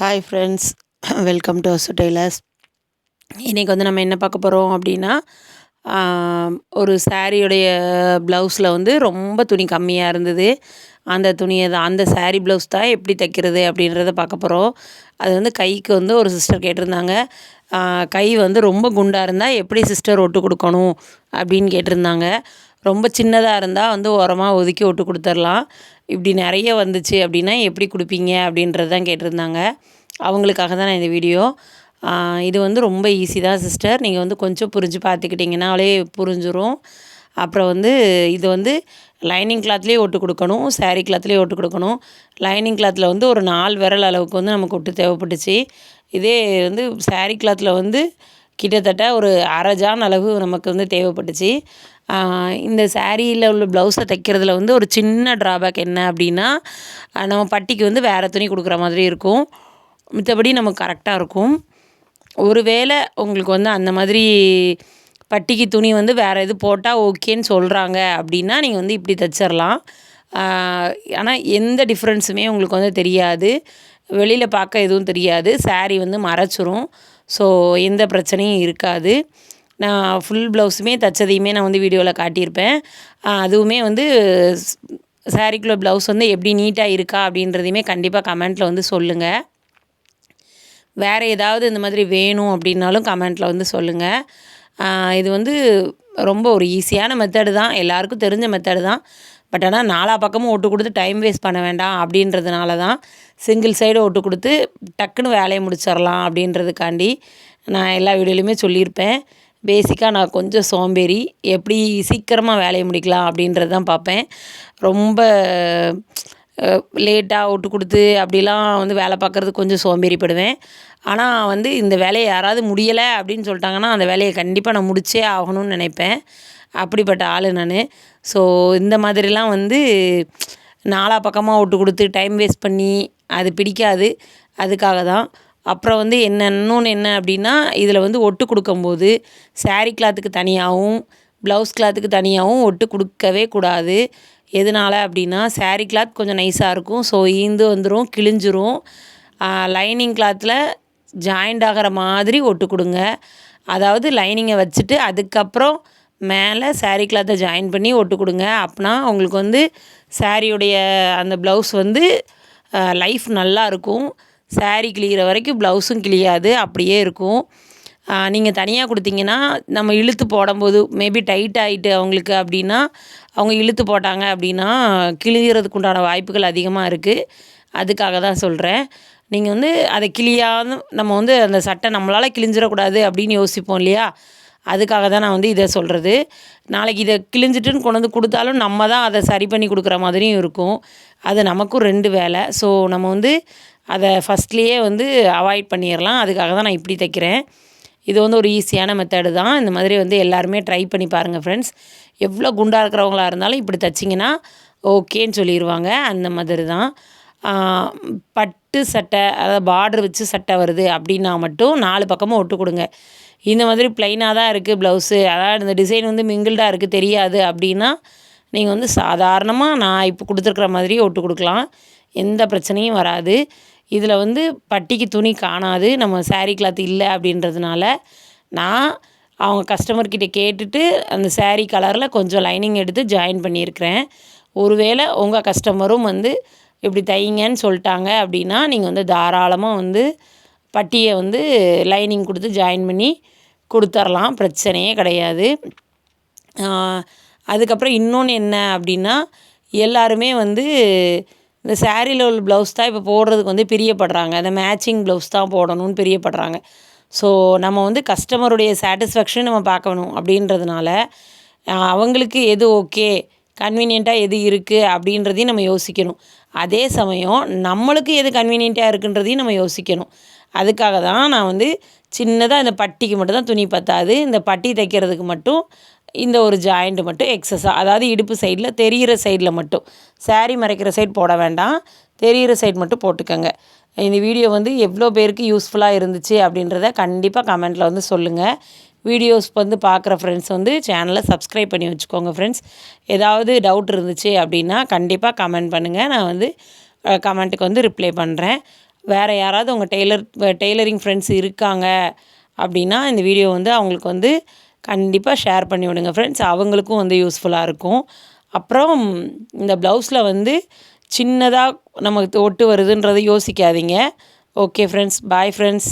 Hi friends welcome to Asu tailors இன்றைக்கி வந்து நம்ம என்ன பார்க்க போகிறோம் அப்படின்னா ஒரு சாரியுடைய ப்ளவுஸில் வந்து ரொம்ப துணி கம்மியாக இருந்தது. அந்த துணியை தான் அந்த சாரீ ப்ளவுஸ் தான் எப்படி தைக்கிறது அப்படின்றத பார்க்க போகிறோம் அது வந்து கைக்கு வந்து ஒரு சிஸ்டர் கேட்டிருந்தாங்க. கை வந்து ரொம்ப குண்டாக இருந்தால் எப்படி சிஸ்டர் ஒட்டு கொடுக்கணும் அப்படின்னு கேட்டிருந்தாங்க. ரொம்ப சின்னதாக இருந்தால் வந்து ஓரமாக ஒதுக்கி விட்டு கொடுத்துர்லாம். இப்படி நிறைய வந்துச்சு அப்படின்னா எப்படி கொடுப்பீங்க அப்படின்றது தான் கேட்டிருந்தாங்க. அவங்களுக்காக தான் நான் இந்த வீடியோ. இது வந்து ரொம்ப ஈஸி தான் சிஸ்டர் நீங்கள் வந்து கொஞ்சம் புரிஞ்சு பார்த்துக்கிட்டிங்கனாலே புரிஞ்சிடும் அப்புறம் வந்து இது வந்து லைனிங் கிளாத்லேயே ஒட்டு கொடுக்கணும் சாரீ கிளாத்லேயே ஒட்டு கொடுக்கணும். லைனிங் கிளாத்தில் வந்து ஒரு நாலு விரல் அளவுக்கு வந்து நமக்கு ஒட்டு தேவைப்பட்டுச்சு. இதே வந்து சாரீ கிளாத்தில் வந்து கிட்டத்தட்ட ஒரு அரை ஜான் அளவு நமக்கு வந்து தேவைப்பட்டுச்சு. இந்த சேரீயில் உள்ள ப்ளவுஸை தைக்கிறதுல வந்து ஒரு சின்ன ட்ராபேக் என்ன அப்படின்னா நம்ம பட்டிக்கு வந்து வேறு துணி கொடுக்குற மாதிரி இருக்கும். மித்தபடி நமக்கு கரெக்டாக இருக்கும். ஒருவேளை உங்களுக்கு வந்து அந்த மாதிரி பட்டிக்கு துணி வந்து வேறு எது போட்டால் ஓகேன்னு சொல்கிறாங்க அப்படின்னா நீங்கள் வந்து இப்படி தைச்சிடலாம் ஆனால் எந்த டிஃப்ரென்ஸுமே உங்களுக்கு வந்து தெரியாது. வெளியில் பார்க்க எதுவும் தெரியாது. சாரீ வந்து மறைச்சிரும். ஸோ எந்த பிரச்சனையும் இருக்காது. நான் ஃபுல் ப்ளவுஸுமே தைச்சதையுமே நான் வந்து வீடியோவில் காட்டியிருப்பேன். அதுவுமே வந்து சாரீக்குள்ள ப்ளவுஸ் வந்து எப்படி நீட்டாக இருக்கா அப்படின்றதையுமே கண்டிப்பாக கமெண்ட்டில் வந்து சொல்லுங்கள் வேறு ஏதாவது இந்த மாதிரி வேணும் அப்படின்னாலும் கமெண்ட்டில் வந்து சொல்லுங்கள் இது வந்து ரொம்ப ஒரு ஈஸியான மெத்தடு தான். எல்லாருக்கும் தெரிஞ்ச மெத்தடு தான். பட் ஆனால் நாலா பக்கமும் ஒட்டு கொடுத்து டைம் வேஸ்ட் பண்ண வேண்டாம் அப்படின்றதுனால தான் சிங்கிள் சைடு ஒட்டு கொடுத்து டக்குன்னு வேலையை முடிச்சிடலாம் அப்படின்றதுக்காண்டி நான் எல்லா வீடியோலையுமே சொல்லியிருப்பேன். பேசிக்காக நான் கொஞ்சம் சோம்பேறி எப்படி சீக்கிரமாக வேலையை முடிக்கலாம் அப்படின்றது தான் பார்ப்பேன். ரொம்ப லேட்டாக விட்டு கொடுத்து அப்படிலாம் வந்து வேலை பார்க்குறது கொஞ்சம் சோம்பேறிப்படுவேன். ஆனால் வந்து இந்த வேலையை யாராவது முடியலை அப்படின்னு சொல்லிட்டாங்கன்னா அந்த வேலையை கண்டிப்பாக நான் முடிச்சே ஆகணும்னு நினைப்பேன். அப்படிப்பட்ட ஆள் நான். ஸோ இந்த மாதிரிலாம் வந்து நாலா பக்கமாக விட்டு கொடுத்து டைம் வேஸ்ட் பண்ணி அது பிடிக்காது. அதுக்காக தான். அப்புறம் வந்து என்ன இன்னொன்று என்ன அப்படின்னா இதில் வந்து ஒட்டு கொடுக்கும்போது சாரீ கிளாத்துக்கு தனியாகவும் ப்ளவுஸ் கிளாத்துக்கு தனியாகவும் ஒட்டு கொடுக்கவே கூடாது. எதனால் அப்படின்னா சாரீ கிளாத் கொஞ்சம் நைஸாக இருக்கும். ஸோ ஈந்து வந்துடும் கிழிஞ்சிரும். லைனிங் கிளாத்தில் ஜாயிண்ட் ஆகிற மாதிரி ஒட்டு கொடுங்க. அதாவது லைனிங்கை வச்சுட்டு அதுக்கப்புறம் மேலே சாரீ கிளாத்தை ஜாயின் பண்ணி ஒட்டு கொடுங்க. அப்படின்னா உங்களுக்கு வந்து சாரியுடைய அந்த ப்ளவுஸ் வந்து லைஃப் நல்லா இருக்கும். சாரீ கிழிகிற வரைக்கும் ப்ளவுஸும் கிழியாது அப்படியே இருக்கும். நீங்கள் தனியாக கொடுத்தீங்கன்னா நம்ம இழுத்து போடும்போது மேபி டைட் ஆகிட்டு அவங்களுக்கு அப்படின்னா அவங்க இழுத்து போட்டாங்க அப்படின்னா கிழிகிறதுக்கு உண்டான வாய்ப்புகள் அதிகமாக இருக்குது அதுக்காக தான் சொல்கிறேன் நீங்கள் வந்து அதை கிளியாத நம்ம வந்து அந்த சட்டை நம்மளால் கிழிஞ்சிடக்கூடாது அப்படின்னு யோசிப்போம் இல்லையா? அதுக்காக தான் நான் வந்து இதை சொல்கிறது நாளைக்கு இதை கிழிஞ்சிட்டுன்னு கொண்டு வந்து கொடுத்தாலும் நம்ம தான் அதை சரி பண்ணி கொடுக்குற மாதிரியும் இருக்கும். அது நமக்கும் ரெண்டு வேலை. ஸோ நம்ம வந்து அதை ஃபஸ்ட்லேயே வந்து அவாய்ட் பண்ணிடலாம் அதுக்காக தான் நான் இப்படி தைக்கிறேன். இது வந்து ஒரு ஈஸியான மெத்தடு தான். இந்த மாதிரி வந்து எல்லாருமே ட்ரை பண்ணி பாருங்கள் ஃப்ரெண்ட்ஸ் எவ்வளோ குண்டாக இருக்கிறவங்களா இருந்தாலும் இப்படி தைச்சிங்கன்னா ஓகேன்னு சொல்லிடுவாங்க அந்த மாதிரி தான். பட்டு சட்டை அதாவது பார்டர் வச்சு சட்டை வருது அப்படின்னா மட்டும் நாலு பக்கமும் ஒட்டு கொடுங்க. இந்த மாதிரி ப்ளைனாக தான் இருக்குது ப்ளவுஸு அதாவது இந்த டிசைன் வந்து மிங்கிள்டாக இருக்குது தெரியாது அப்படின்னா நீங்கள் வந்து சாதாரணமாக நான் இப்போ கொடுத்துருக்குற மாதிரியே ஒட்டு கொடுக்கலாம். எந்த பிரச்சனையும் வராது. இதில் வந்து பட்டிக்கு துணி காணாது நம்ம சாரீ கிளாத் இல்லை அப்படின்றதுனால நான் அவங்க கஸ்டமர்கிட்ட கேட்டுட்டு அந்த சாரீ கலரில் கொஞ்சம் லைனிங் எடுத்து ஜாயின் பண்ணியிருக்கிறேன். ஒருவேளை உங்கள் கஸ்டமரும் வந்து இப்படி தைங்கன்னு சொல்லிட்டாங்க அப்படின்னா நீங்கள் வந்து தாராளமாக வந்து பட்டியை வந்து லைனிங் கொடுத்து ஜாயின் பண்ணி கொடுத்துர்லாம் பிரச்சனையே கிடையாது. அதுக்கப்புறம் இன்னொன்று என்ன அப்படின்னா எல்லாருமே வந்து இந்த சேரீயில் உள்ள ப்ளவுஸ் தான் இப்போ போடுறதுக்கு வந்து பிரியப்படுறாங்க. அந்த மேட்சிங் ப்ளவுஸ் தான் போடணும்னு பிரியப்படுறாங்க. ஸோ நம்ம வந்து கஸ்டமருடைய சாட்டிஸ்ஃபேக்ஷன் நம்ம பார்க்கணும் அப்படின்றதுனால அவங்களுக்கு எது ஓகே கன்வீனியண்ட்டாக எது இருக்குது அப்படின்றதையும் நம்ம யோசிக்கணும். அதே சமயம் நம்மளுக்கு எது கன்வீனியண்ட்டாக இருக்குன்றதையும் நம்ம யோசிக்கணும். அதுக்காக தான் நான் வந்து சின்னதாக இந்த பட்டிக்கு மட்டும் தான் துணி பத்தாது. இந்த பட்டி தைக்கிறதுக்கு மட்டும் இந்த ஒரு ஜாயிண்ட் மட்டும் எக்ஸஸாக அதாவது இடுப்பு சைடில் தெரிகிற சைடில் மட்டும். சாரீ மறைக்கிற சைட் போட வேண்டாம். தெரிகிற சைட் மட்டும் போட்டுக்கோங்க. இந்த வீடியோ வந்து எவ்வளோ பேருக்கு யூஸ்ஃபுல்லாக இருந்துச்சு அப்படின்றத கண்டிப்பாக கமெண்ட்டில் வந்து சொல்லுங்கள் வீடியோஸ் வந்து பார்க்குற ஃப்ரெண்ட்ஸ் வந்து சேனலை சப்ஸ்கிரைப் பண்ணி வச்சுக்கோங்க ஃப்ரெண்ட்ஸ் ஏதாவது டவுட் இருந்துச்சு அப்படின்னா கண்டிப்பாக கமெண்ட் பண்ணுங்கள் நான் வந்து கமெண்ட்டுக்கு வந்து ரிப்ளை பண்ணுறேன் வேறு யாராவது உங்கள் டெய்லர் டெய்லரிங் ஃப்ரெண்ட்ஸ் இருக்காங்க அப்படின்னா இந்த வீடியோ வந்து அவங்களுக்கு வந்து கண்டிப்பாக ஷேர் பண்ணி விடுங்க. ஃப்ரெண்ட்ஸ் அவங்களுக்கும் வந்து யூஸ்ஃபுல்லாக இருக்கும். அப்புறம் இந்த ப்ளவுஸில் வந்து சின்னதாக நமக்கு ஒட்டு வருதுன்றதை யோசிக்காதீங்க. Okay friends bye friends